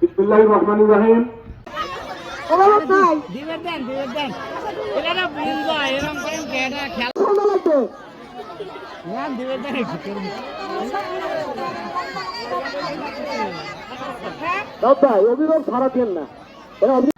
বিসমিল্লাহির রহমানির রহিম। দিবেন খেলা না দিবেন দাদা অভিযোগ ছাড়া দিন না। এরা অভি-